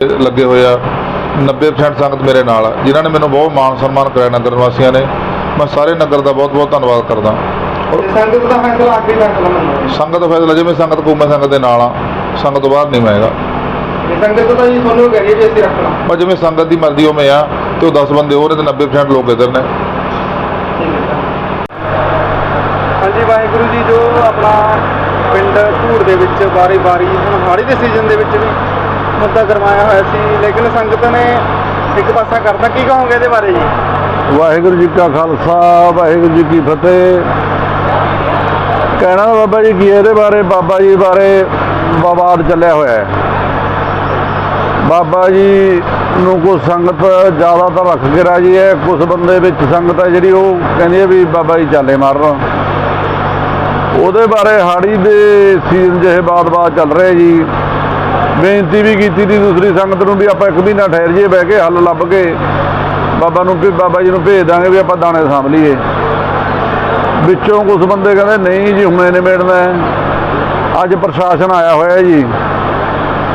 ਲੱਗੇ ਹੋਏ ਆ। 90% ਸੰਗਤ ਮੇਰੇ ਨਾਲ ਆ। ਜਿਨ੍ਹਾਂ ਨੇ ਮੈਨੂੰ ਬਹੁਤ ਮਾਣ ਸਨਮਾਨ ਕਰਾਇਆ ਨਗਰ ਨਿਵਾਸੀਆਂ ਨੇ। ਮੈਂ ਸਾਰੇ ਨਗਰ ਦਾ ਬਹੁਤ ਬਹੁਤ ਧੰਨਵਾਦ ਕਰਦਾ। ਸੰਗਤ ਦਾ ਫੈਸਲਾ ਆਖਰੀ ਫੈਸਲਾ ਮੰਨੋ ਸੰਗਤ ਫੈਸਲਾ ਜਿਵੇਂ ਸੰਗਤ ਕੋ ਮੈਂ ਸੰਗਤ ਦੇ ਨਾਲ ਆ ਸੰਗਤ ਤੋਂ ਬਾਹਰ ਨਹੀਂ ਮੈਂ ਹੈਗਾ। ਸੰਗਤ ਤਾਂ ਜੀ ਤੁਹਾਨੂੰ ਕਰੀਏ ਵੀ ਅਸੀਂ ਰੱਖਣਾ ਪਰ ਜਿਵੇਂ ਸੰਗਤ ਦੀ ਮਰਜ਼ੀ ਉਵੇਂ ਆ ਤੇ ਉਹ 10 ਬੰਦੇ ਹੋਰ ਤੇ 90% ਲੋਕ ਇੱਧਰ ਨੇ। ਹਾਂਜੀ ਵਾਹਿਗੁਰੂ ਜੀ ਜੋ ਆਪਣਾ ਪਿੰਡ ਧੂੜ ਦੇ ਵਿੱਚ ਵਾਰੀ-ਵਾਰੀ ਹੁਣ ਹਾੜੀ ਦੇ ਸੀਜ਼ਨ ਦੇ ਵਿੱਚ ਵੀ ਮੁੱਦਾ ਕਰਵਾਇਆ ਹੋਇਆ ਸੀ, ਲੇਕਿਨ ਸੰਗਤ ਨੇ ਇੱਕ ਪਾਸਾ ਕਰਤਾ। ਕੀ ਕਹੋਗੇ ਇਹਦੇ ਬਾਰੇ ਜੀ? ਵਾਹਿਗੁਰੂ ਜੀ ਕਾ ਖਾਲਸਾ, ਵਾਹਿਗੁਰੂ ਜੀ ਕੀ ਫਤਿਹ। ਕਹਿਣਾ ਬਾਬਾ ਜੀ ਕੀ ਇਹਦੇ ਬਾਰੇ, ਬਾਬਾ ਜੀ ਬਾਰੇ ਵਿਵਾਦ ਚੱਲਿਆ ਹੋਇਆ ਹੈ। ਬਾਬਾ ਜੀ ਨੂੰ ਕੁਝ ਸੰਗਤ ਜ਼ਿਆਦਾ ਤਾਂ ਰੱਖ ਕੇ ਰਾਜੀ ਹੈ ਕੁਝ ਬੰਦੇ ਵਿੱਚ ਸੰਗਤ ਹੈ ਜਿਹੜੀ ਉਹ ਕਹਿੰਦੀ ਹੈ ਵੀ ਬਾਬਾ ਜੀ ਚਾਲੇ ਮਾਰਨ। ਉਹਦੇ ਬਾਰੇ ਹਾੜੀ ਦੇ ਸੀਜ਼ਨ ਜਿਹੇ ਬਾਦ-ਬਾਦ ਚੱਲ ਰਹੇ ਜੀ। ਬੇਨਤੀ ਵੀ ਕੀਤੀ ਦੀ ਦੂਸਰੀ ਸੰਗਤ ਨੂੰ ਵੀ ਆਪਾਂ ਇੱਕ ਮਹੀਨਾ ਠਹਿਰ ਜਾਈਏ ਬਹਿ ਕੇ ਹੱਲ ਲੱਭ ਕੇ ਬਾਬਾ ਨੂੰ ਵੀ ਬਾਬਾ ਜੀ ਨੂੰ ਭੇਜ ਦਾਂਗੇ ਵੀ ਆਪਾਂ ਦਾਣੇ ਸਾਂਭ ਲਈਏ। ਵਿੱਚੋਂ ਕੁਝ ਬੰਦੇ ਕਹਿੰਦੇ ਨਹੀਂ ਜੀ ਹੁਣੇ ਨਿਬੇੜਨਾ ਹੈ। ਅੱਜ ਪ੍ਰਸ਼ਾਸਨ ਆਇਆ ਹੋਇਆ ਜੀ।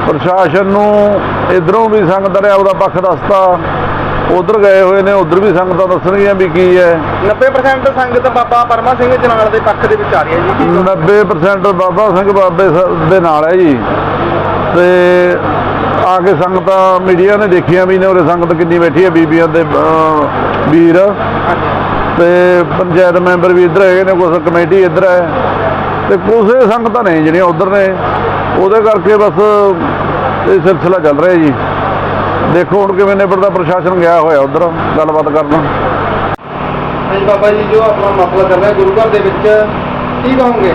ਪ੍ਰਸ਼ਾਸਨ ਨੂੰ ਇਧਰੋਂ ਵੀ ਸੰਗਤ ਨੇ ਆਪਦਾ ਪੱਖ ਦੱਸਤਾ। ਉਧਰ ਗਏ ਹੋਏ ਨੇ ਉਧਰ ਵੀ ਸੰਗਤਾਂ ਦੱਸਣਗੀਆਂ ਵੀ ਕੀ ਹੈ। 90% ਸੰਗਤ ਬਾਬਾ ਪਰਮਾ ਸਿੰਘ ਜਨਾਲ ਦੇ ਪੱਖ ਦੇ ਵਿੱਚ ਆ ਰਹੀ ਹੈ ਜੀ। ਕੀ ਕਹੋਗੇ? 90% ਬਾਬਾ ਸਿੰਘ ਬਾਬੇ ਦੇ ਨਾਲ ਹੈ ਜੀ। ਤੇ ਆ ਕੇ ਸੰਗਤਾਂ ਮੀਡੀਆ ਨੇ ਦੇਖੀਆਂ ਵੀ ਨੇ ਉਰੇ ਸੰਗਤ ਕਿੰਨੀ ਬੈਠੀ ਹੈ ਬੀਬੀਆਂ ਦੇ ਵੀਰ। ਤੇ ਪੰਚਾਇਤ ਮੈਂਬਰ ਵੀ ਇੱਧਰ ਹੈਗੇ ਨੇ ਕੁਝ ਕਮੇਟੀ ਇੱਧਰ ਹੈ। ਤੇ ਕੁਝ ਸੰਗਤਾਂ ਨੇ ਜਿਹੜੀਆਂ ਉਧਰ ਨੇ ਉਹਦੇ ਕਰਕੇ ਬਸ ਇਹ ਸਿਲਸਿਲਾ ਚੱਲ ਰਿਹਾ ਜੀ। ਦੇਖੋ ਹੁਣ ਕਿਵੇਂ ਨਿਬੜਦਾ ਪ੍ਰਸ਼ਾਸਨ ਗਿਆ ਹੋਇਆ ਉਧਰ ਗੱਲਬਾਤ ਕਰਨ। ਬਾਬਾ ਜੀ ਜੋ ਆਪਣਾ ਮਸਲਾ ਚੱਲ ਰਿਹਾ ਗੁਰੂ ਘਰ ਦੇ ਵਿੱਚ ਕੀ ਕਹੋਗੇ?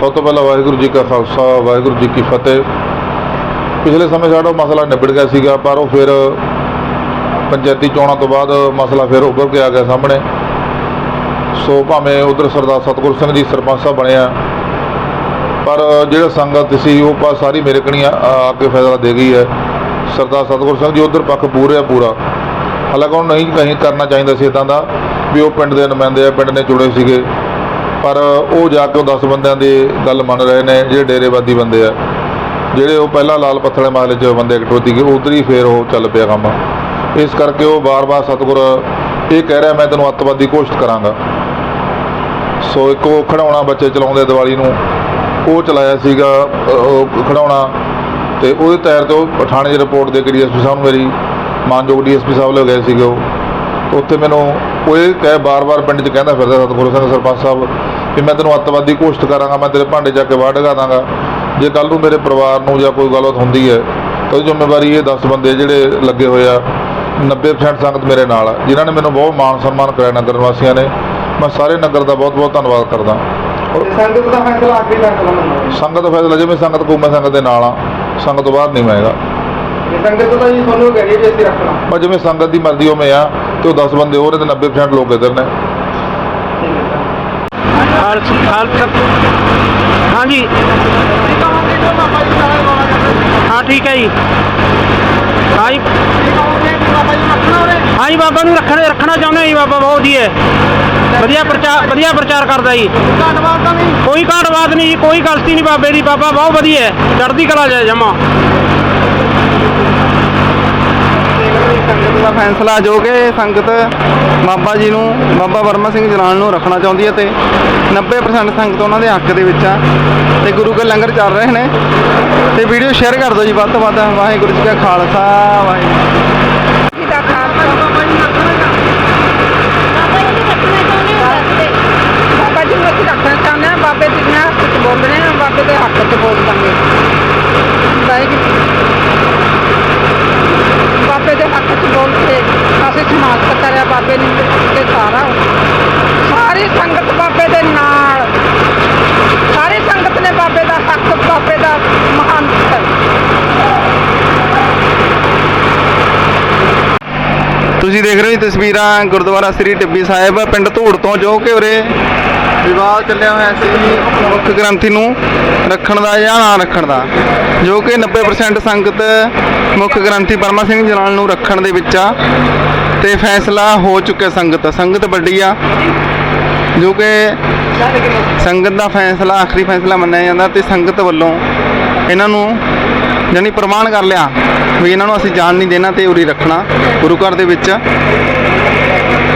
ਸਭ ਤੋਂ ਪਹਿਲਾਂ ਵਾਹਿਗੁਰੂ ਜੀ ਕਾ ਖਾਲਸਾ ਵਾਹਿਗੁਰੂ ਜੀ ਕੀ ਫਤਿਹ। ਪਿਛਲੇ ਸਮੇਂ ਸਾਡਾ ਉਹ ਮਸਲਾ ਨਿਬੜ ਗਿਆ ਸੀਗਾ, ਪਰ ਉਹ ਫਿਰ ਪੰਚਾਇਤੀ ਚੋਣਾਂ ਤੋਂ ਬਾਅਦ ਮਸਲਾ ਫਿਰ ਉੱਭਰ ਕੇ ਆ ਗਿਆ ਸਾਹਮਣੇ। ਸੋ ਭਾਵੇਂ ਉਧਰ ਸਰਦਾਰ ਸਤਗੁਰ ਸਿੰਘ ਜੀ ਸਰਪੰਚ ਸਾਹਿਬ ਬਣਿਆ ਪਰ ਜਿਹੜਾ ਸੰਗਤ ਸੀ ਉਹ ਪਾ ਸਾਰੀ ਮੇਰੇ ਕਣੀ ਆ ਕੇ ਫੈਸਲਾ ਦੇ ਗਈ ਹੈ। ਸਰਦਾਰ ਸਤਗੁਰ ਸਿੰਘ ਜੀ ਉਧਰ ਪੱਖ ਪੂਰੇ ਆ ਪੂਰਾ। ਹਾਲਾਂਕਿ ਉਹ ਨਹੀਂ ਕਹੀਂ ਕਰਨਾ ਚਾਹੀਦਾ ਸੀ ਇਦਾਂ ਦਾ ਵੀ ਉਹ ਪਿੰਡ ਦੇ ਨੁਮਾਇੰਦੇ ਆ, ਪਿੰਡ ਨੇ ਚੁਣੇ ਸੀਗੇ। ਪਰ ਉਹ ਜਾ ਕੇ ਉਹ 10 ਬੰਦਿਆਂ ਦੀ ਗੱਲ ਮੰਨ ਰਹੇ ਨੇ, ਜਿਹੜੇ ਡੇਰੇਵਾਦੀ ਬੰਦੇ ਆ। ਜਿਹੜੇ ਉਹ ਪਹਿਲਾਂ ਲਾਲ ਪੱਥਲੇ ਮਹੱਲੇ 'ਚ ਬੰਦੇ ਇਕੱਠੇ ਸੀਗੇ ਉਧਰ ਹੀ ਫੇਰ ਉਹ ਚੱਲ ਪਿਆ ਕੰਮ। ਇਸ ਕਰਕੇ ਉਹ ਬਾਰ-ਬਾਰ ਸਤਿਗੁਰ ਇਹ ਕਹਿ ਰਿਹਾ, ਮੈਂ ਤੈਨੂੰ ਅੱਤਵਾਦੀ ਘੋਸ਼ਿਤ ਕਰਾਂਗਾ। ਸੋ ਇੱਕ ਉਹ ਖੜਾਉਣਾ ਬੱਚੇ ਚਲਾਉਂਦੇ ਦੀਵਾਲੀ ਨੂੰ, ਉਹ ਚਲਾਇਆ ਸੀਗਾ ਉਹ ਖੜਾਉਣਾ ਤੇ ਉਹਦੇ ਤਹਿਤ ਉਹ ਪਠਾਣੇ 'ਚ ਰਿਪੋਰਟ ਦੇ ਕੇ ਡੀਐਸਪੀ ਸਾਹਿਬ ਨੂੰ ਮੇਰੀ, ਮਾਨਯੋਗ ਡੀਐਸਪੀ ਸਾਹਿਬ ਲੈ ਗਏ ਸੀਗੇ ਉਹ। ਉੱਥੇ ਮੈਨੂੰ ਉਹ ਇਹ ਕਹਿ ਬਾਰ-ਬਾਰ ਪਿੰਡ 'ਚ ਕਹਿੰਦਾ ਫਿਰਦਾ ਸਤਿਗੁਰੂ ਸਿੰਘ ਸਰਪੰਚ ਸਾਹਿਬ, ਵੀ ਮੈਂ ਤੈਨੂੰ ਅੱਤਵਾਦੀ ਘੋਸ਼ਿਤ ਕਰਾਂਗਾ, ਮੈਂ ਤੇਰੇ ਭਾਂਡੇ ਜਾ ਕੇ ਵਾਹ ਡਗਾ ਦਾਂਗਾ। ਜੇ ਕੱਲ ਨੂੰ ਮੇਰੇ ਪਰਿਵਾਰ ਨੂੰ ਜਾਂ ਕੋਈ ਗੱਲਬਾਤ ਹੁੰਦੀ ਹੈ ਤਾਂ ਉਹਦੀ ਜ਼ਿੰਮੇਵਾਰੀ ਇਹ 10 ਬੰਦੇ ਜਿਹੜੇ ਲੱਗੇ ਹੋਏ ਆ 90% ਸੰਗਤ ਮੇਰੇ ਨਾਲ ਆ ਜਿਨ੍ਹਾਂ ਨੇ ਮੈਨੂੰ ਬਹੁਤ ਮਾਣ ਸਨਮਾਨ ਕਰਾਇਆ ਨਗਰ ਨਿਵਾਸੀਆਂ ਨੇ। ਮੈਂ ਸਾਰੇ ਨਗਰ ਦਾ ਬਹੁਤ ਬਹੁਤ ਧੰਨਵਾਦ ਕਰਦਾ। ਸੰਗਤ ਦਾ ਫੈਸਲਾ ਆਖਰੀ ਫੈਸਲਾ ਸੰਗਤ ਫੈਸਲਾ ਜਿਵੇਂ ਸੰਗਤ ਕੋ ਮੈਂ ਸੰਗਤ ਦੇ ਨਾਲ ਆ ਸੰਗਤ ਤੋਂ ਬਾਹਰ ਨਹੀਂ ਮੈਂ ਹੈਗਾ। ਸੰਗਤ ਜੀ ਤੁਹਾਨੂੰ ਕਰੀਏ ਵੀ ਅਸੀਂ ਰੱਖਣਾ ਪਰ ਜਿਵੇਂ ਸੰਗਤ ਦੀ ਮਰਜ਼ੀ ਉਵੇਂ ਆ ਤੇ ਉਹ 10 ਬੰਦੇ ਹੋਰ ਤੇ 90% ਲੋਕ ਇੱਧਰ ਨੇ। ਹਾਂਜੀ। ਹਾਂ, ਠੀਕ ਹੈ ਜੀ। ਹਾਂਜੀ ਹਾਂਜੀ ਬਾਬਾ ਨੂੰ ਰੱਖਣਾ ਰੱਖਣਾ ਚਾਹੁੰਦੇ ਹਾਂ ਜੀ ਬਾਬਾ, ਬਹੁਤ ਵਧੀਆ ਵਧੀਆ ਪ੍ਰਚਾਰ ਵਧੀਆ ਪ੍ਰਚਾਰ ਕਰਦਾ ਜੀ। ਕੋਈ ਘਾਟਵਾਦ ਨਹੀਂ ਜੀ, ਕੋਈ ਗਲਤੀ ਨਹੀਂ ਬਾਬੇ ਦੀ, ਬਾਬਾ ਬਹੁਤ ਵਧੀਆ ਚੜ੍ਹਦੀ ਕਲਾ ਜਾਏ ਜਮਾ। ਸੰਗਤ ਦਾ ਫੈਸਲਾ ਜੋ ਕਿ ਸੰਗਤ ਬਾਬਾ ਜੀ ਨੂੰ, ਬਾਬਾ ਵਰਮਾ ਸਿੰਘ ਜਲਾਲ ਨੂੰ ਰੱਖਣਾ ਚਾਹੁੰਦੀ ਹੈ ਤੇ 90% ਸੰਗਤ ਉਹਨਾਂ ਦੇ ਹੱਕ ਦੇ ਵਿੱਚ ਆ ਤੇ ਗੁਰੂ ਕੇ ਲੰਗਰ ਚੱਲ ਰਹੇ ਨੇ ਤੇ ਵੀਡੀਓ ਸ਼ੇਅਰ ਕਰ ਦਿਓ ਜੀ ਵੱਧ ਤੋਂ ਵੱਧ। ਵਾਹਿਗੁਰੂ ਜੀ ਕਾ ਖਾਲਸਾ, ਵਾਹਿਗੁਰੂ ਜੀ ਦਾ ਖਾਲਸਾ ਬਾਬਾ ਜੀ ਬਾਬਾ ਜੀ ਨੂੰ ਅਸੀਂ ਰੱਖਣਾ ਚਾਹੁੰਦੇ ਹਾਂ ਬਾਬੇ ਦੀਆਂ ਹੱਕ 'ਚ ਬੋਲਦੇ ਹਾਂ ਬਾਬੇ ਦੇ ਹੱਕ 'ਚ ਬੋਲ ਦਾਂਗੇ ਵਾਹਿਗੁਰੂ ਬਾਬੇ ਦੇ ਹੱਕ 'ਚ ਬੋਲ ਕੇ ਅਸੀਂ ਸਮਾਜ ਕਰਿਆ ਬਾਬੇ ਨੇ ਤੇ ਸਾਰਾ ਸਾਰੀ ਸੰਗਤ ਬਾਬੇ ਦੇ ਨਾਲ ਸਾਰੀ ਸੰਗਤ ਨੇ ਬਾਬੇ ਦਾ ਹੱਕ ਬਾਬੇ ਦਾ ਮਹਾਨ ਹੈ ਤੁਸੀਂ ਦੇਖ ਰਹੇ ਹੋ ਜੀ ਤਸਵੀਰਾਂ ਗੁਰਦੁਆਰਾ ਸ੍ਰੀ ਟਿੱਬੀ ਸਾਹਿਬ, ਪਿੰਡ ਧੂੜ ਤੋਂ ਜੋ ਕਿ ਉਰੇ ਵਿਵਾਦ ਚੱਲਿਆ ਹੋਇਆ ਸੀ ਮੁੱਖ ਗ੍ਰੰਥੀ ਨੂੰ ਰੱਖਣ ਦਾ ਜਾਂ ਨਾ ਰੱਖਣ ਦਾ, ਜੋ ਕਿ 90% ਸੰਗਤ ਮੁੱਖ ਗ੍ਰੰਥੀ ਪਰਮਾ ਸਿੰਘ ਜਲਾਲ ਨੂੰ ਰੱਖਣ ਦੇ ਵਿੱਚ ਆ, ਤੇ ਫੈਸਲਾ ਹੋ ਚੁੱਕਿਆ ਸੰਗਤ ਸੰਗਤ ਵੱਡੀ ਆ, ਜੋ ਕਿ ਸੰਗਤ ਦਾ ਫੈਸਲਾ, ਆਖਰੀ ਫੈਸਲਾ ਮੰਨਿਆ ਜਾਂਦਾ ਤੇ ਸੰਗਤ ਵੱਲੋਂ ਇਹਨਾਂ ਨੂੰ ਜਾਣੀ ਪ੍ਰਮਾਣ ਕਰ ਲਿਆ ਵੀ ਇਹਨਾਂ ਨੂੰ ਅਸੀਂ ਜਾਣ ਨਹੀਂ ਦੇਣਾ ਤੇ ਉਰੀ ਰੱਖਣਾ। ਗੁਰੂ ਘਰ ਦੇ ਵਿੱਚ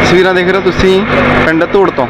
ਤਸਵੀਰਾਂ ਦੇਖ ਰਹੇ ਹੋ ਤੁਸੀਂ ਪਿੰਡ ਧੂੜ ਤੋਂ।